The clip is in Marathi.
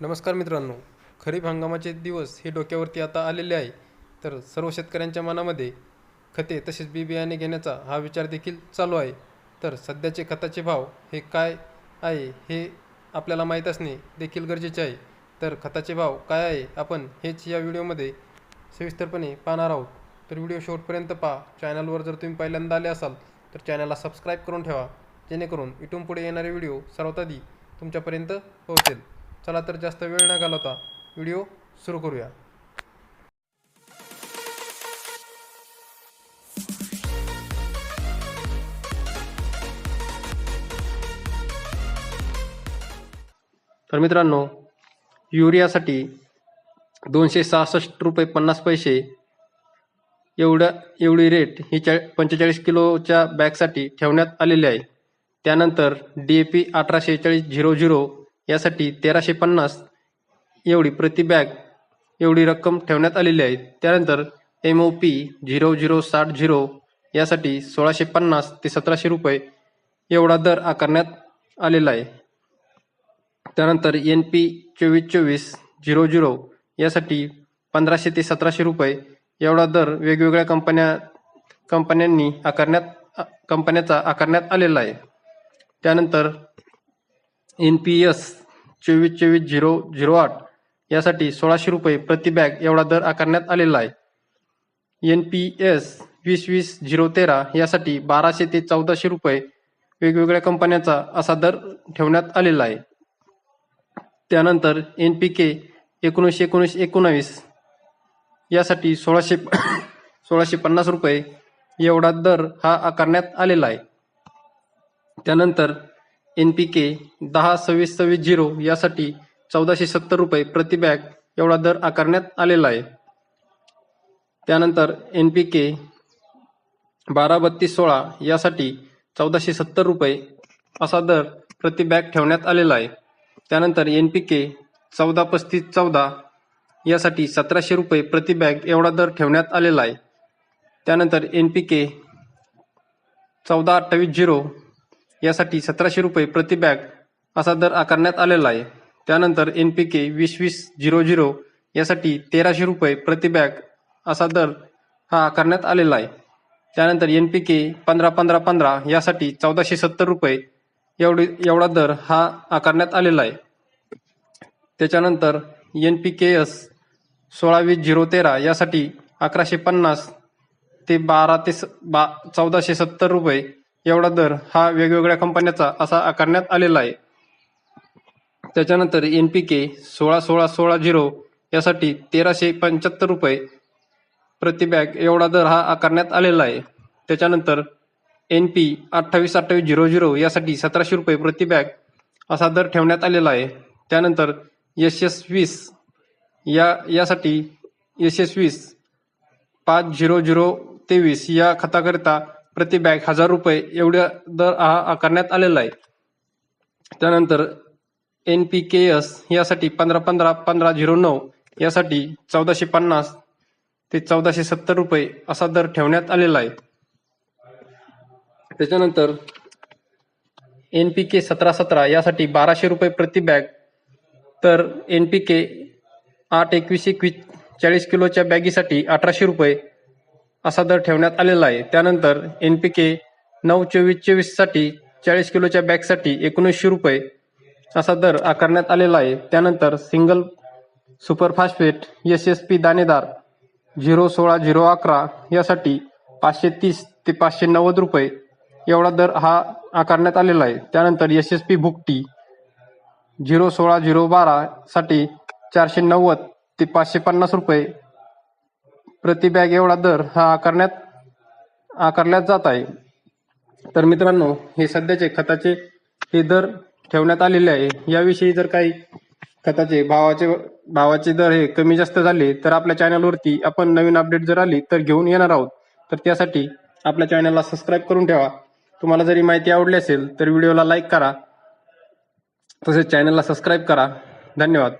नमस्कार मित्रांनो खरीप हंगामाचे दिवस हे डोक्यावरती आता आलेले आहे. तर सर्व शेतकऱ्यांच्या मनामध्ये खते तसेच बी बियाणे घेण्याचा हा विचार देखील चालू आहे. तर सध्याचे खताचे भाव हे काय आहे हे आपल्याला माहीत असणे देखील गरजेचे आहे. तर खताचे भाव काय आहे आपण हेच या व्हिडिओमध्ये सविस्तरपणे पाहणार आहोत. तर व्हिडिओ शेवटपर्यंत पहा. चॅनलवर जर तुम्ही पहिल्यांदा आले असाल तर चॅनलला सबस्क्राईब करून ठेवा. जेणेकरून इथून पुढे येणारे व्हिडिओ सर्वात आधी तुमच्यापर्यंत पोहोचेल. चला तर जास्त वेळ न घालवता व्हिडिओ सुरू करूया. तर मित्रांनो युरियासाठी दोनशे सहासष्ट रुपये पन्नास पैसे एवढ्या एवढी रेट ही चा पंचेचाळीस किलोच्या बॅगसाठी ठेवण्यात आलेली आहे. त्यानंतर डी ए पी अठराशे चाळीस झिरो झिरो यासाठी तेराशे पन्नास एवढी प्रति बॅग एवढी रक्कम ठेवण्यात आलेली आहे. त्यानंतर M O P zero zero साठ झिरो यासाठी सोळाशे पन्नास ते सतराशे रुपये एवढा दर आकारण्यात आलेला आहे. त्यानंतर एन पी चोवीस चोवीस झिरो झिरो यासाठी पंधराशे ते सतराशे रुपये एवढा दर वेगवेगळ्या कंपन्या कंपन्यांनी आकारण्यात कंपन्याचा आकारण्यात आलेला आहे. त्यानंतर एन पी एस चोवीस चोवीस झिरो झिरो आठ यासाठी सोळाशे रुपये प्रति बॅग एवढा दर आकारण्यात आलेला आहे. एन पी एस वीस वीस झिरो तेरा यासाठी बाराशे ते चौदाशे रुपये वेगवेगळ्या कंपन्यांचा असा दर ठेवण्यात आलेला आहे. त्यानंतर एन पी के एकोणीसशे एकोणीस एकोणावीस यासाठी सोळाशे सोळाशे पन्नास रुपये एवढा दर हा आकारण्यात आलेला आहे. त्यानंतर एन पी के दहा सव्वीस सव्वीस झिरो यासाठी चौदाशे सत्तर रुपये प्रति बॅग एवढा दर आकारण्यात आलेला आहे. त्यानंतर एन पी के बारा बत्तीस सोळा यासाठी चौदाशे सत्तर रुपये असा दर प्रति बॅग ठेवण्यात आलेला आहे. त्यानंतर एन पी के चौदा पस्तीस चौदा यासाठी सतराशे रुपये प्रति बॅग एवढा दर ठेवण्यात आलेला आहे. त्यानंतर एन पी के चौदा अठ्ठावीस झिरो यासाठी सतराशे रुपये प्रति बॅग असा दर आकारण्यात आलेला आहे. त्यानंतर एन पी के वीस वीस झिरो झिरो यासाठी तेराशे रुपये प्रति बॅग असा दर हा आकारण्यात आलेला आहे. त्यानंतर एन पी के पंधरा पंधरा पंधरा यासाठी चौदाशे सत्तर रुपये एवढी एवढा दर हा आकारण्यात आलेला आहे. त्याच्यानंतर एन पी के एस सोळा वीस झिरो तेरा यासाठी अकराशे पन्नास ते बारा ते स बा चौदाशे सत्तर रुपये एवढा दर हा वेगवेगळ्या कंपन्याचा असा आकारण्यात आलेला आहे. त्याच्यानंतर एन पी के सोळा सोळा सोळा झिरो यासाठी तेराशे पंच्याहत्तर रुपये प्रतिबॅग एवढा दर हा आकारण्यात आलेला आहे. त्याच्यानंतर एन पी अठ्ठावीस अठ्ठावीस झिरो झिरो यासाठी सतराशे रुपये प्रतिबॅग असा दर ठेवण्यात आलेला आहे. त्यानंतर एस एस वीस या यासाठी एस एस वीस पाच झिरो झिरो तेवीस या खताकरिता प्रति बॅग हजार रुपये एवढ्या दर हा आकारण्यात आलेला आहे. त्यानंतर एन पी के एस यासाठी पंधरा पंधरा पंधरा झिरो नऊ यासाठी चौदाशे पन्नास ते चौदाशे सत्तर रुपये असा दर ठेवण्यात आलेला आहे. त्याच्यानंतर एन पी के सतरा सतरा यासाठी बाराशे रुपये प्रति बॅग. तर एन पी के आठ एकवीस एकवीस चाळीस किलोच्या बॅगीसाठी अठराशे रुपये असा दर ठेवण्यात आलेला आहे. त्यानंतर एन पी के नऊ चोवीस चोवीससाठी चाळीस किलोच्या बॅगसाठी एकोणीसशे रुपये असा दर आकारण्यात आलेला आहे. त्यानंतर single superphosphate S S P दाणेदार झिरो सोळा झिरो अकरा यासाठी पाचशे तीस ते पाचशे नव्वद रुपये एवढा दर हा आकारण्यात आलेला आहे. त्यानंतर एस एस पी भुकटी झिरो सोळा झिरो बारा साठी चारशे नव्वद ते पाचशे पन्नास रुपये प्रति बॅग एवढा दर हा आकारण्यात आकारल्यात जात आहे. तर मित्रांनो हे सध्याचे खताचे हे दर ठेवण्यात आलेले आहे. याविषयी जर काही खताचे भावाचे भावाचे दर हे कमी जास्त झाले तर आपल्या चॅनलवरती आपण नवीन अपडेट जर आली तर घेऊन येणार आहोत. तर त्यासाठी आपल्या चॅनलला सबस्क्राईब करून ठेवा. तुम्हाला जरी माहिती आवडली असेल तर व्हिडिओला लाईक करा. तसेच चॅनलला सबस्क्राईब करा. धन्यवाद.